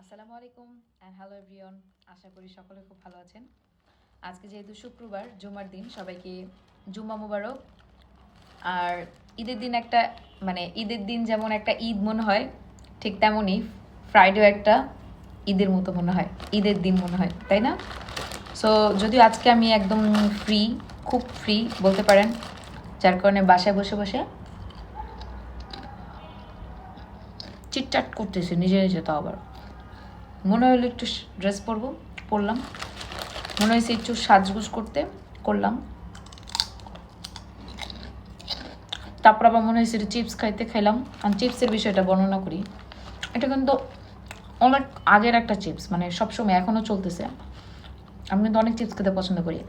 আসসালামু আলাইকুম and hello everyone আশা করি সকলে খুব ভালো আছেন। আজকে যেহেতু শুক্রবার, জুমার দিন, সবাইকে জুম্মা মুবারক। আর ঈদের দিন একটা মানে ঈদের দিন যেমন একটা ঈদ মনে হয়, ঠিক তেমনই ফ্রাইডেও একটা ঈদের মতো মনে হয়, ঈদের দিন মনে হয়, তাই না? সো যদিও আজকে আমি একদম ফ্রি খুব ফ্রি বলতে পারেন, যার কারণে বাসায় বসে বসে চিটচাট করতেছে, নিজে নিজে তো আবার। মনে হলো একটু ড্রেস পরবো, পরলাম। মনে হয়েছে একটু সাজগুজ করতে, করলাম। তারপর আবার মনে হয়েছে চিপস খাইতে খাইলাম। আর চিপসের বিষয়টা বর্ণনা করি। এটা কিন্তু অনেক আগের একটা চিপস মানে সবসময় এখনও চলতেছে। আমি কিন্তু অনেক চিপস খেতে পছন্দ করি।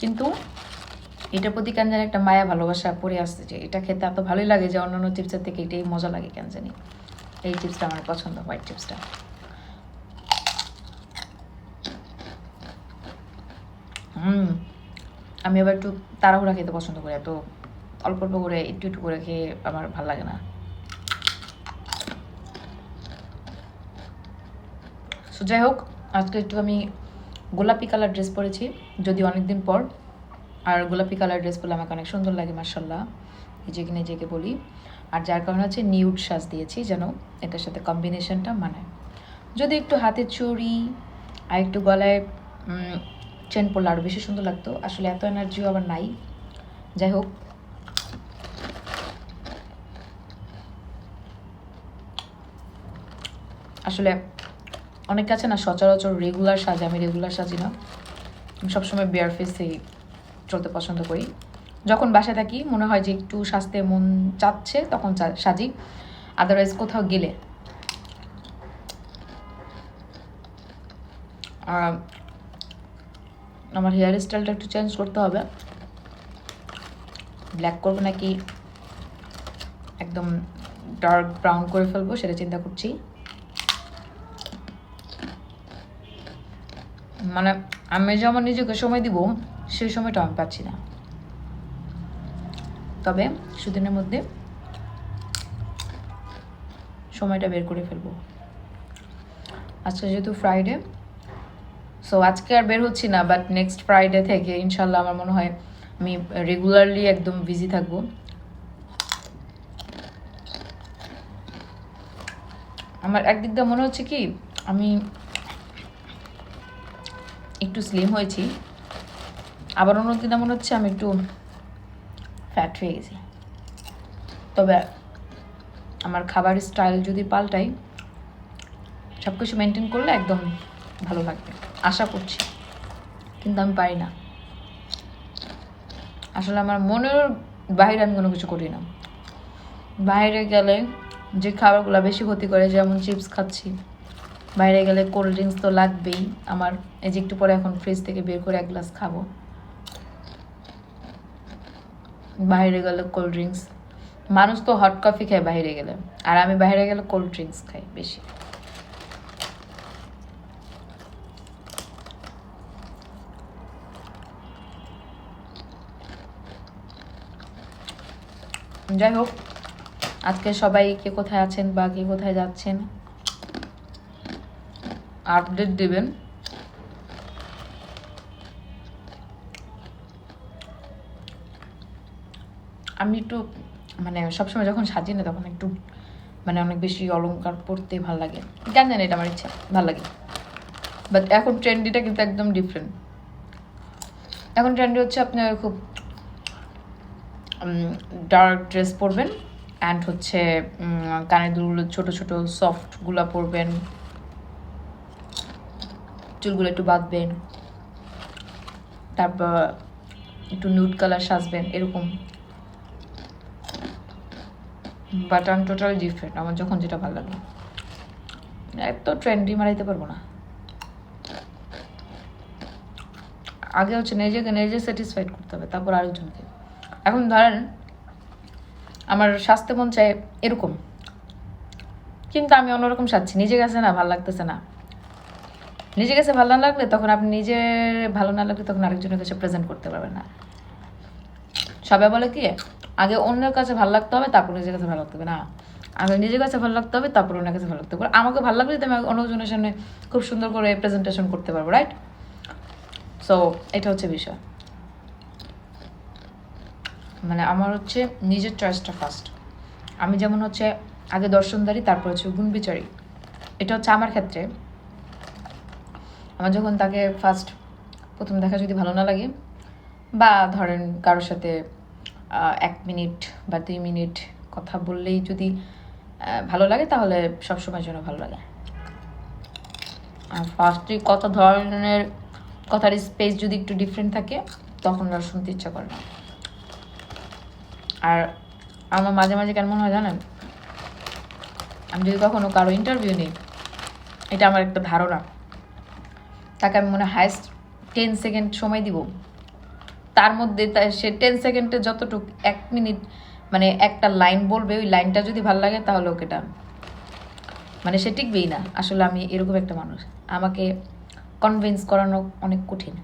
কিন্তু এটার প্রতি কেন জানি একটা মায়া ভালোবাসা পড়ে আসছে যে এটা খেতে এত ভালোই লাগে যে অন্যান্য চিপসের থেকে এটাই মজা লাগে, কেন জানি। এই চিপসটা আমার পছন্দ, হোয়াইট চিপসটা। হুম, আমি আবার একটু তাড়াহুড়া খেতে পছন্দ করি, এত অল্প অল্প করে, একটু একটু করে খেয়ে আমার ভালো লাগে না। সো যাই হোক, আজকে একটু আমি গোলাপি কালার ড্রেস পরেছি যদি অনেকদিন পর। আর গোলাপি কালার ড্রেস পরলে আমাকে অনেক সুন্দর লাগে মার্শাল্লাহ নিজেকে নিজেকে বলি। আর যার কারণে হচ্ছে নিউড সাজ দিয়েছি যেন এটার সাথে কম্বিনেশনটা মানায়। যদি একটু হাতের চুড়ি আর একটু গলায় চেন পড়লে আরও বেশি সুন্দর লাগতো, আসলে এত এনার্জিও আবার নাই। যাই হোক। আসলে অনেক কাছে না, সচরাচর রেগুলার সাজ, আমি রেগুলার সাজি না। সবসময় বেয়ার ফেসেই চলতে পছন্দ করি। যখন বাসায় থাকি, মনে হয় যে একটু সাজতে মন চাচ্ছে, তখন সাজি। আদারওয়াইজ কোথাও গেলে। আমার হেয়ার স্টাইলটা একটু চেঞ্জ করতে হবে। ব্ল্যাক করব নাকি? একদম ডার্ক ব্রাউন করে ফেলব, সেটা চিন্তা করছি। মানে আমি যেমন নিজেকে সময় দিব, সেই সময়টা আমি পাচ্ছি না। তবে সুদিনের মধ্যে সময়টা বের করে ফেলব। আজকে যেহেতু ফ্রাইডে সো আজকে আর বের হচ্ছি না বাট নেক্সট ফ্রাইডে থেকে ইনশাল্লাহ আমার মনে হয় আমি রেগুলারলি একদম বিজি থাকব। আমার একদিক দিয়ে মনে হচ্ছে কি, আমি একটু স্লিম হয়েছি, আবার অন্য অন্যদিন মনে হচ্ছে আমি একটু ফ্যাট হয়ে গেছি তবে আমার খাবার স্টাইল যদি পাল্টাই সব কিছু মেনটেন করলে একদম ভালো লাগবে। আশা করছি, কিন্তু আমি পারি না। আসলে আমার মনের বাইরে আমি কোনো কিছু করি না। বাইরে গেলে যে খাবারগুলো বেশি ক্ষতি করে, যেমন চিপস খাচ্ছি, বাইরে গেলে কোল্ড ড্রিঙ্কস তো লাগবেই। আমার এই যে একটু পরে এখন ফ্রিজ থেকে বের করে এক গ্লাস খাব। বাইরে গেলে কোল্ড ড্রিঙ্কস মানুষ তো হট কফি খায় বাইরে গেলে। আর আমি বাইরে গেলে কোল্ড ড্রিঙ্কস খাই বেশি। যাই হোক, আজকে সবাই কে কোথায় আছেন বা কে কোথায় যাচ্ছেন আপডেট দেবেন। আমি একটু মানে সবসময় যখন সাজি না তখন একটু মানে অনেক বেশি অলংকার পরতে ভালো লাগে। কেন জানি এটা আমার ইচ্ছা, ভালো লাগে। বাট এখন ট্রেন্ডিটা কিন্তু একদম ডিফারেন্ট এখন ট্রেন্ডি হচ্ছে আপনার খুব ডার্ক ড্রেস পরবেন অ্যান্ড হচ্ছে কানের দুলগুলো ছোটো ছোটো সফটগুলো পরবেন। চুলগুলো একটু বাঁধবেন। তারপর একটু নিউড কালার সাজবেন, এরকম। বাট আমি টোটালি ডিফারেন্ট আমার যখন যেটা ভালো লাগে। এত ট্রেন্ডি মারাইতে পারব না। আগে হচ্ছে নিজেকে নিজে স্যাটিসফাইড করতে হবে, তারপর আরেকজনকে। এখন ধরেন, আমার স্বাস্থ্য মন চায় এরকম। কিন্তু আমি অন্যরকম সাজছি। নিজে কাছে না, ভালো লাগতেছে না। নিজে কাছে ভালো না লাগলে তখন আপনি নিজে ভালো না লাগলে তখন আরেকজনের কাছে প্রেজেন্ট করতে পারবেন না। সবাই বলে কি? আগে অন্যের কাছে ভালো লাগতে হবে, তারপর নিজের কাছে ভালো লাগতে হবে, না? আগে নিজের কাছে ভালো লাগতে হবে, তারপর ওনার কাছে ভালো লাগতে হবে। আমাকে ভালো লাগলে আমি অন্যজনের সামনে খুব সুন্দর করে প্রেজেন্টেশন করতে পারব রাইট সো এটা হচ্ছে বিষয়। মানে আমার হচ্ছে নিজের চয়েসটা ফার্স্ট আমি যেমন হচ্ছে আগে দর্শনদারি তারপর হচ্ছে গুণ বিচারি। এটা হচ্ছে আমার ক্ষেত্রে। আমার যখন তাকে ফার্স্ট প্রথম দেখা যদি ভালো না লাগে, বা ধরেন কারোর সাথে এক মিনিট বা দুই মিনিট কথা বললেই যদি ভালো লাগে তাহলে সবসময়ের জন্য ভালো লাগে। আর ফার্স্টে কত ধরনের, কথার স্পেস যদি একটু ডিফারেন্ট থাকে, তখন আর শুনতে ইচ্ছা করে না। আর আমার মাঝে মাঝে কেমন হয় জানেন? আমি যদি কখনো কারও ইন্টারভিউ নিই, এটা আমার একটা ধারণা। তাকে আমি মনে হায়েস্ট টেন সেকেন্ড সময় দিব। তার মধ্যে সে টেন সেকেন্ডে যতটুকু, এক মিনিট মানে একটা লাইন বলবে, ওই লাইনটা যদি ভালো লাগে তাহলে ওকে টান। মানে সে টিকবেই না। আসলে আমি এরকম একটা মানুষ। আমাকে কনভিন্স করানো অনেক কঠিন।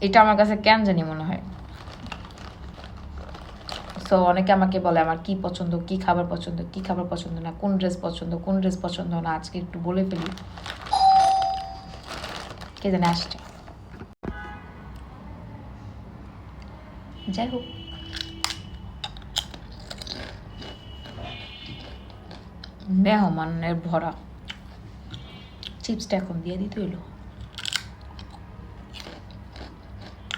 এটা আমার কাছে কেন জানি মনে হয়। সো অনেকে আমাকে বলে, আমার কি পছন্দ? কি খাবার পছন্দ? কি খাবার পছন্দ না? কোন ড্রেস পছন্দ? কোন ড্রেস পছন্দ না? আজকে একটু বলে ফেলি। কে জানে আসছে। যাই হোক। মেহমানের ভরা। চিপসটা এখন দিয়ে দিতে হইল।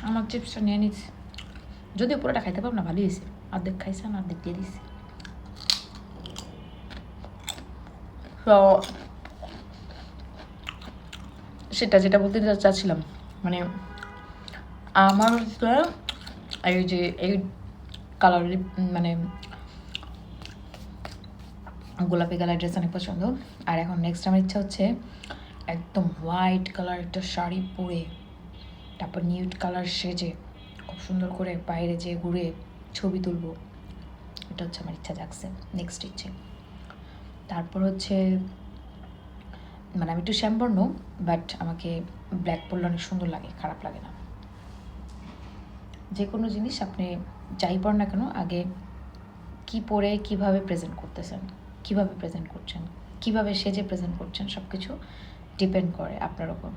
আমার চিপসটা নিয়ে নিচ্ছি যদিও পুরোটা খাইতে পারব না, ভালোই হয়েছে। অর্ধেক খাইছেন অর্ধেক দিয়ে দিচ্ছি তো সেটা যেটা বলতে চাচ্ছিলাম মানে আমার হচ্ছে এই যে, এই কালার মানে গোলাপি কালার ড্রেস অনেক পছন্দ। আর এখন নেক্সট আমার ইচ্ছা হচ্ছে একদম হোয়াইট কালার একটা শাড়ি পরে, তারপর নিউড কালার সেজে, খুব সুন্দর করে বাইরে যেয়ে ঘুরে ছবি তুলবো। এটা হচ্ছে আমার ইচ্ছা জাগছে নেক্সট ইচ্ছে। তারপর হচ্ছে মানে আমি একটু শ্যামবর্ণ বাট আমাকে ব্ল্যাক পরলে অনেক সুন্দর লাগে, খারাপ লাগে না। যে কোনো জিনিস আপনি যাই পর না কেন, আগে কি পরে কীভাবে প্রেজেন্ট করতেছেন, কীভাবে প্রেজেন্ট করছেন, কীভাবে সেজে প্রেজেন্ট করছেন সব কিছু ডিপেন্ড করে আপনার ওপর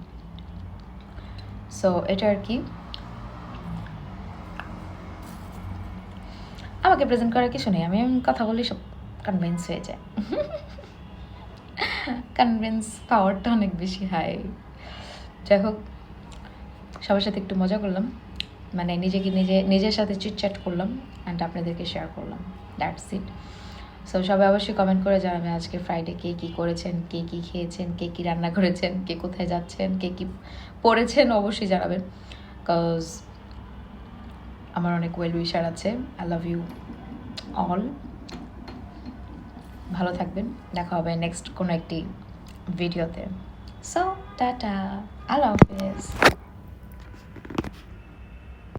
সো এটা আর কি। আমাকে প্রেজেন্ট করার কিছু নেই, আমি কথা বলি সব কনভিন্স হয়ে যায়। কনভিন্স পাওয়ারটা অনেক বেশি হাই যাই হোক, সবার সাথে একটু মজা করলাম। মানে নিজেকে নিজে, নিজের সাথে চিটচ্যাট করলাম অ্যান্ড আপনাদেরকে শেয়ার করলাম. দ্যাটস ইট সো সবাই অবশ্যই কমেন্ট করে জানাবেন আজকে ফ্রাইডে কে কী করেছেন, কে কী খেয়েছেন, কে কী রান্না করেছেন, কে কোথায় যাচ্ছেন, কে কী পড়েছেন অবশ্যই জানাবেন। বিকজ আমার অনেক ওয়েল উইশার আছে। আই লাভ ইউ অল ভালো থাকবেন। দেখা হবে নেক্সট কোনো একটি ভিডিওতে সো টাটা আল্লাহ হাফিজ